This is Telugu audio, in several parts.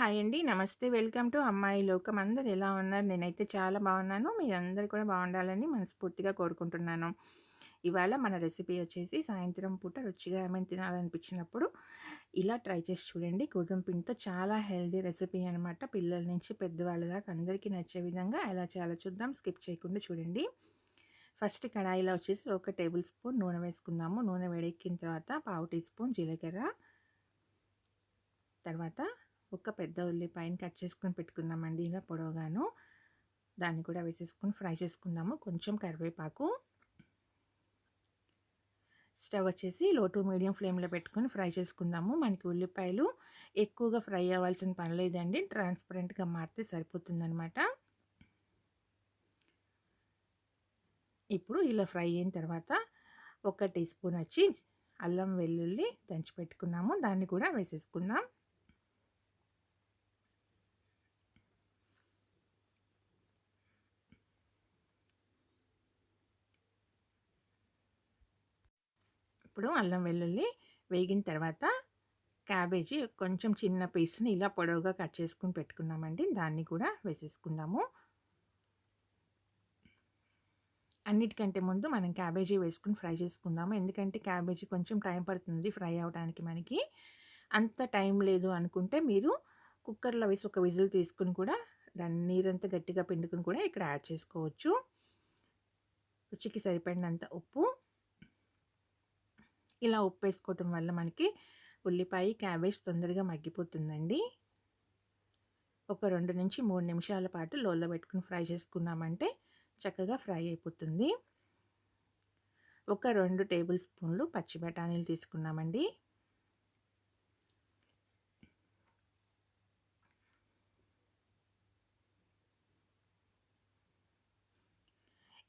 హాయ్ అండి. నమస్తే. వెల్కమ్ టు అమ్మాయి లోకం. అందరు ఎలా ఉన్నారు? నేనైతే చాలా బాగున్నాను. మీరందరూ కూడా బాగుండాలని మనస్ఫూర్తిగా కోరుకుంటున్నాను. ఇవాళ మన రెసిపీ వచ్చేసి సాయంత్రం పూట రుచిగా ఏమైనా తినాలనిపించినప్పుడు ఇలా ట్రై చేసి చూడండి. గోధుమ పిండితో చాలా హెల్దీ రెసిపీ అనమాట. పిల్లల నుంచి పెద్దవాళ్ళ దాకా అందరికీ నచ్చే విధంగా ఎలా చేయాలో చూద్దాం. స్కిప్ చేయకుండా చూడండి. ఫస్ట్ కడాయిలో వచ్చేసి ఒక టేబుల్ స్పూన్ నూనె వేసుకుందాము. నూనె వేడెక్కిన తర్వాత పావు టీ స్పూన్ జీలకర్ర తర్వాత ఒక పెద్ద ఉల్లిపాయని కట్ చేసుకొని పెట్టుకున్నామండి ఇలా పొడవుగాను దాన్ని కూడా వేసేసుకొని ఫ్రై చేసుకుందాము. కొంచెం కరివేపాకు. స్టవ్ వచ్చేసి లో టు మీడియం ఫ్లేమ్లో పెట్టుకొని ఫ్రై చేసుకుందాము. మనకి ఉల్లిపాయలు ఎక్కువగా ఫ్రై అవ్వాల్సిన పని లేదండి. ట్రాన్స్పరెంట్గా మారితే సరిపోతుందనమాట ఇప్పుడు ఇలా ఫ్రై అయిన తర్వాత ఒక టీ స్పూన్ వచ్చి అల్లం వెల్లుల్లి దంచి పెట్టుకున్నాము. దాన్ని కూడా వేసేసుకుందాం. ఇప్పుడు అల్లం వెల్లుల్లి వేగిన తర్వాత క్యాబేజీ కొంచెం చిన్న పీస్ని ఇలా పొడవుగా కట్ చేసుకుని పెట్టుకున్నామండి. దాన్ని కూడా వేసేసుకుందాము. అన్నిటికంటే ముందు మనం క్యాబేజీ వేసుకుని ఫ్రై చేసుకుందాము. ఎందుకంటే క్యాబేజీ కొంచెం టైం పడుతుంది ఫ్రై అవడానికి మనకి. అంత టైం లేదు అనుకుంటే మీరు కుక్కర్లో వేసి ఒక విజిల్ తీసుకుని కూడా దాన్ని నీరంతా గట్టిగా పిండుకుని కూడా ఇక్కడ యాడ్ చేసుకోవచ్చు. రుచికి సరిపడినంత ఉప్పు ఇలా ఉప్పు వేసుకోవటం వల్ల మనకి ఉల్లిపాయ క్యాబేజ్ తొందరగా మగ్గిపోతుందండి. ఒక రెండు నుంచి మూడు నిమిషాల పాటు లోలో పెట్టుకుని ఫ్రై చేసుకున్నామంటే చక్కగా ఫ్రై అయిపోతుంది. ఒక రెండు టేబుల్ స్పూన్లు పచ్చి బఠానీలు తీసుకున్నామండి.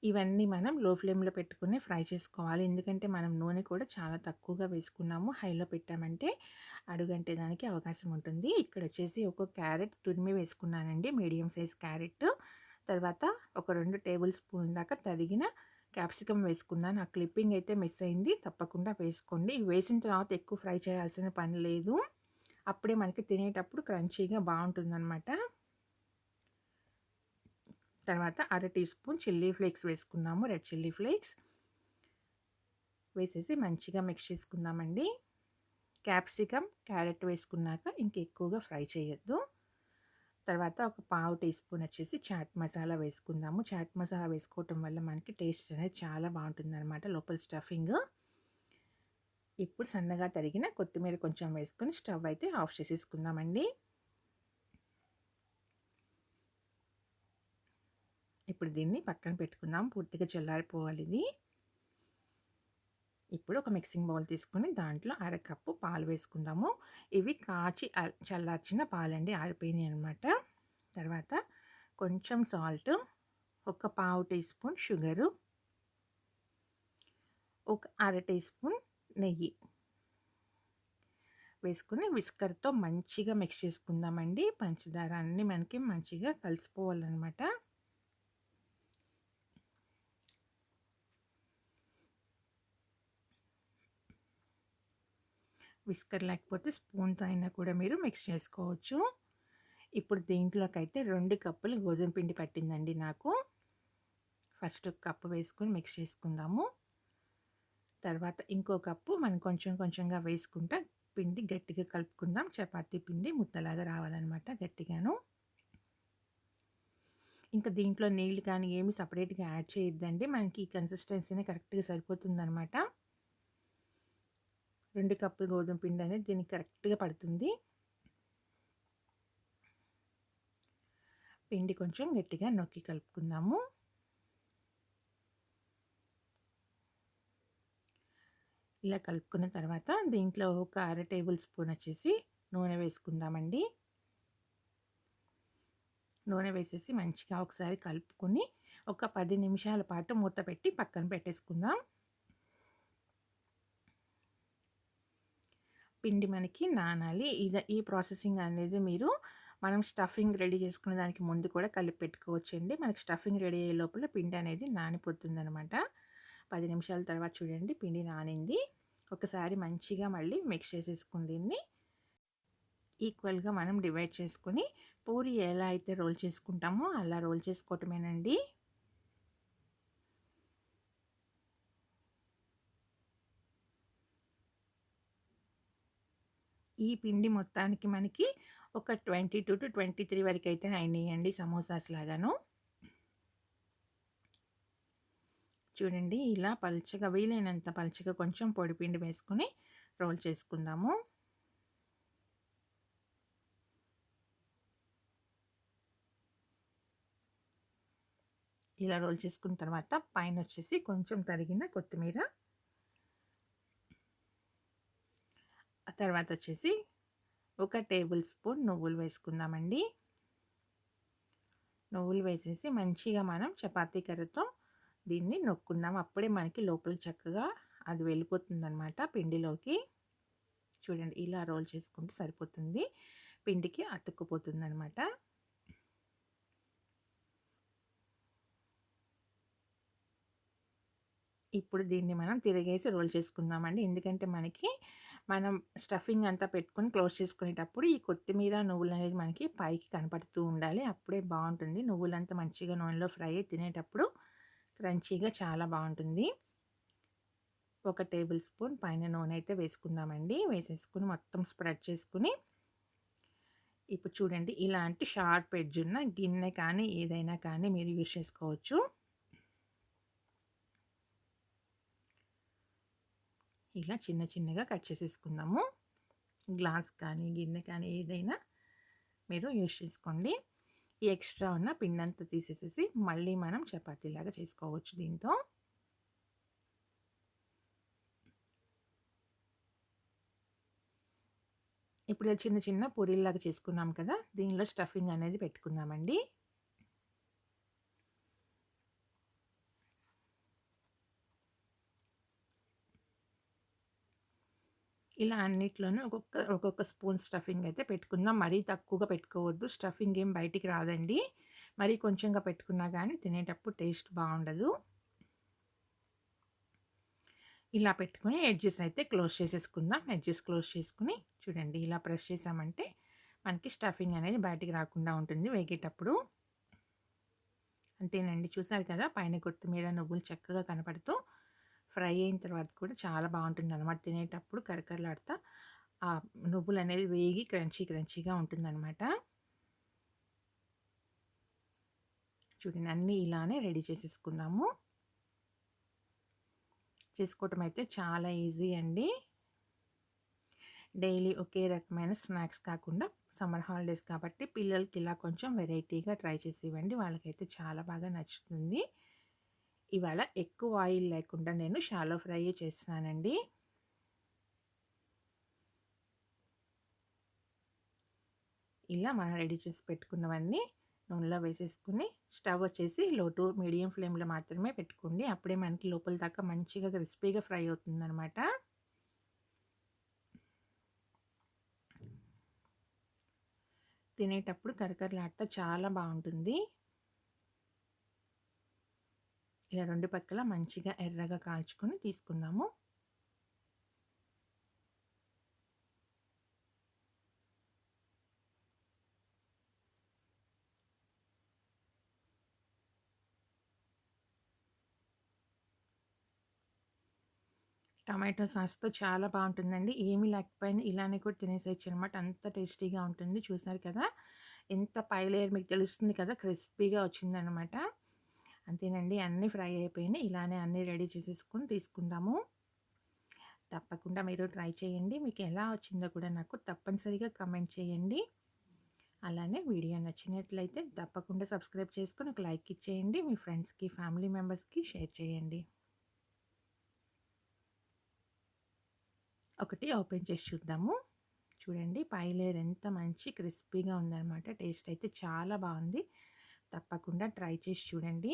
ఇవన్నీ మనం లో ఫ్లేమ్లో పెట్టుకుని ఫ్రై చేసుకోవాలి. ఎందుకంటే మనం నూనె కూడా చాలా తక్కువగా వేసుకున్నాము. హైలో పెట్టామంటే అడుగంటే దానికి అవకాశం ఉంటుంది. ఇక్కడ వచ్చేసి ఒక క్యారెట్ తురిమి వేసుకున్నానండి. Medium size carrot. తర్వాత ఒక రెండు టేబుల్ స్పూన్ దాకా తరిగిన క్యాప్సికమ్ వేసుకున్నాను. ఆ క్లిప్పింగ్ అయితే మిస్ అయింది. తప్పకుండా వేసుకోండి. వేసిన తర్వాత ఎక్కువ ఫ్రై చేయాల్సిన పని లేదు. అప్పుడే మనకి తినేటప్పుడు క్రంచీగా బాగుంటుందన్నమాట. తర్వాత అర టీ స్పూన్ చిల్లీ ఫ్లేక్స్ వేసుకున్నాము. రెడ్ చిల్లీ ఫ్లేక్స్ వేసేసి మంచిగా మిక్స్ చేసుకుందామండి. క్యాప్సికమ్ క్యారెట్ వేసుకున్నాక ఇంక ఎక్కువగా ఫ్రై చేయొద్దు. తర్వాత ఒక పావు టీ స్పూన్ వచ్చేసి చాట్ మసాలా వేసుకుందాము. చాట్ మసాలా వేసుకోవటం వల్ల మనకి టేస్ట్ అనేది చాలా బాగుంటుంది అనమాట లోపల స్టఫింగ్. ఇప్పుడు సన్నగా తరిగిన కొత్తిమీర కొంచెం వేసుకొని స్టవ్ అయితే ఆఫ్ చేసేసుకుందామండి. ఇప్పుడు దీన్ని పక్కన పెట్టుకుందాం. పూర్తిగా చల్లారిపోవాలి ఇది ఇప్పుడు ఒక మిక్సింగ్ బౌల్ తీసుకొని దాంట్లో అరకప్పు పాలు వేసుకుందాము. ఇవి కాచి చల్లార్చిన పాలండి ఆరిపోయినాయి అనమాట తర్వాత కొంచెం సాల్ట్ ఒక పావు టీ స్పూన్ షుగరు ఒక అర టీ స్పూన్ నెయ్యి వేసుకుని విస్కర్తో మంచిగా మిక్స్ చేసుకుందామండి. పంచదార అన్నీ మనకి మంచిగా కలిసిపోవాలన్నమాట. విస్కర్ లేకపోతే స్పూన్తో అయినా కూడా మీరు మిక్స్ చేసుకోవచ్చు. ఇప్పుడు దీంట్లోకి అయితే రెండు కప్పులు గోధుమ పిండి పట్టిందండి నాకు. ఫస్ట్ కప్పు వేసుకొని మిక్స్ చేసుకుందాము. తర్వాత ఇంకో కప్పు మనం కొంచెం కొంచెంగా వేసుకుంటా పిండి గట్టిగా కలుపుకుందాం. చపాతీ పిండి ముద్దలాగా రావాలన్నమాట గట్టిగాను. ఇంకా దీంట్లో నీళ్ళు కానీ ఏమి సపరేట్గా యాడ్ చేయొద్దండి. మనకి ఈ కన్సిస్టెన్సీనే కరెక్ట్గా సరిపోతుందనమాట రెండు కప్పులు గోధుమ పిండి అనేది దీనికి కరెక్ట్గా పడుతుంది. పిండి కొంచెం గట్టిగా నొక్కి కలుపుకుందాము. ఇలా కలుపుకున్న తర్వాత దీంట్లో ఒక అర టేబుల్ స్పూన్ వచ్చేసి నూనె వేసుకుందామండి. నూనె వేసేసి మంచిగా ఒకసారి కలుపుకొని ఒక పది నిమిషాల పాటు మూత పెట్టి పక్కన పెట్టేసుకుందాం. పిండి మనకి నానాలి. ఇది ఈ ప్రాసెసింగ్ అనేది మీరు మనం స్టఫింగ్ రెడీ చేసుకునే దానికి ముందు కూడా కలిపి పెట్టుకోవచ్చండి. మనకి స్టఫింగ్ రెడీ అయ్యే లోపల పిండి అనేది నానిపోతుందనమాట పది నిమిషాల తర్వాత చూడండి పిండి నానింది. ఒకసారి మంచిగా మళ్ళీ మిక్స్ చేసేసుకుని దీన్ని ఈక్వల్గా మనం డివైడ్ చేసుకొని పూరి ఎలా అయితే రోల్ చేసుకుంటామో అలా రోల్ చేసుకోవటమేనండి. ఈ పిండి మొత్తానికి మనకి ఒక twenty two to twenty three వరకు అయితే అయినాయండి సమోసాస్ లాగాను. చూడండి ఇలా పల్చగా వీలైనంత పల్చగా కొంచెం పొడిపిండి వేసుకుని రోల్ చేసుకుందాము. ఇలా రోల్ చేసుకున్న తర్వాత పైన వచ్చేసి కొంచెం తరిగిన కొత్తిమీర తర్వాత వచ్చేసి ఒక టేబుల్ స్పూన్ నువ్వులు వేసుకుందామండి. నువ్వులు వేసేసి మంచిగా మనం చపాతీ కర్రతో దీన్ని నొక్కుందాం. అప్పుడే మనకి లోపల చక్కగా అది వెళ్ళిపోతుంది అనమాట పిండిలోకి. చూడండి ఇలా రోల్ చేసుకుంటే సరిపోతుంది. పిండికి అతుక్కుపోతుంది అనమాట ఇప్పుడు దీన్ని మనం తిరిగేసి రోల్ చేసుకుందామండి. ఎందుకంటే మనకి మనం స్టఫింగ్ అంతా పెట్టుకొని క్లోజ్ చేసుకునేటప్పుడు ఈ కొత్తిమీర నువ్వులు అనేది మనకి పైకి కనపడుతూ ఉండాలి. అప్పుడే బాగుంటుంది. నువ్వులంతా మంచిగా నూనెలో ఫ్రై తినేటప్పుడు క్రంచీగా చాలా బాగుంటుంది. ఒక టేబుల్ స్పూన్ పైన నూనె అయితే వేసుకుందామండి. వేసేసుకుని మొత్తం స్ప్రెడ్ చేసుకుని ఇప్పుడు చూడండి ఇలాంటి షార్ప్ ఎడ్జ్ ఉన్న గిన్నె కానీ ఏదైనా కానీ మీరు యూజ్ చేసుకోవచ్చు. ఇలా చిన్న చిన్నగా కట్ చేసేసుకుందాము. గ్లాస్ కానీ గిన్నె కానీ ఏదైనా మీరు యూజ్ చేసుకోండి. ఈ ఎక్స్ట్రా ఉన్న పిండంతా తీసేసేసి మళ్ళీ మనం చపాతీలాగా చేసుకోవచ్చు దీంతో. ఇప్పుడు చిన్న చిన్న పూరీలాగా చేసుకున్నాం కదా దీనిలో స్టఫింగ్ అనేది పెట్టుకుందామండి. ఇలా అన్నిట్లోనూ ఒక్కొక్క ఒక్కొక్క స్పూన్ స్టఫింగ్ అయితే పెట్టుకుందాం. మరీ తక్కువగా పెట్టుకోవద్దు. స్టఫింగ్ ఏం బయటికి రాదండి. మరీ కొంచెంగా పెట్టుకున్నా కానీ తినేటప్పుడు టేస్ట్ బాగుండదు. ఇలా పెట్టుకుని ఎడ్జెస్ అయితే క్లోజ్ చేసేసుకుందాం. ఎడ్జెస్ క్లోజ్ చేసుకుని చూడండి ఇలా ప్రెస్ చేసామంటే మనకి స్టఫింగ్ అనేది బయటికి రాకుండా ఉంటుంది వేగేటప్పుడు. అంతేనండి. చూసారు కదా? పైన కొత్తిమీర నువ్వులు చక్కగా కనపడుతూ ఫ్రై అయిన తర్వాత కూడా చాలా బాగుంటుంది అనమాట తినేటప్పుడు కరకరలాడుతా ఆ నువ్వులు అనేది వేగి క్రంచీ క్రంచీగా ఉంటుందన్నమాట. చూడండి అన్నీ ఇలానే రెడీ చేసేసుకుందాము. చేసుకోవటం అయితే చాలా ఈజీ అండి. డైలీ ఒకే రకమైన స్నాక్స్ కాకుండా సమ్మర్ హాలిడేస్ కాబట్టి పిల్లలకి ఇలా కొంచెం వెరైటీగా ట్రై చేసి ఇవ్వండి. వాళ్ళకైతే చాలా బాగా నచ్చుతుంది. ఇవాళ ఎక్కువ ఆయిల్ లేకుండా నేను షాలో ఫ్రై చేస్తున్నానండి. ఇలా మనం రెడీ చేసి పెట్టుకున్నవన్నీ నూనెలో వేసేసుకుని స్టవ్ వచ్చేసి లో టు మీడియం ఫ్లేమ్లో మాత్రమే పెట్టుకోండి. అప్పుడే మనకి లోపల దాకా మంచిగా క్రిస్పీగా ఫ్రై అవుతుందనమాట తినేటప్పుడు కరకరలాడితే చాలా బాగుంటుంది. ఇలా రెండు పక్కల మంచిగా ఎర్రగా కాల్చుకొని తీసుకుందాము. టమాటో సాస్తో చాలా బాగుంటుందండి. ఏమి లేకపోయినా ఇలానే కూడా తినేసేయచ్చు అనమాట అంత టేస్టీగా ఉంటుంది. చూసారు కదా? ఎంత పై లేయర్ మీకు తెలుస్తుంది కదా? క్రిస్పీగా వచ్చిందనమాట. అంతేనండి. అన్నీ ఫ్రై అయిపోయినాయి. ఇలానే అన్నీ రెడీ చేసేసుకుని తీసుకుందాము. తప్పకుండా మీరు ట్రై చేయండి. మీకు ఎలా వచ్చిందో కూడా నాకు తప్పనిసరిగా కమెంట్ చేయండి. అలానే వీడియో నచ్చినట్లయితే తప్పకుండా సబ్స్క్రైబ్ చేసుకొని ఒక లైక్ ఇచ్చేయండి. మీ ఫ్రెండ్స్కి ఫ్యామిలీ మెంబర్స్కి షేర్ చేయండి. ఒకటి ఓపెన్ చేసి చూద్దాము. చూడండి పై లేయర్ ఎంత మంచి క్రిస్పీగా ఉందన్నమాట. టేస్ట్ అయితే చాలా బాగుంది. తప్పకుండా ట్రై చేసి చూడండి.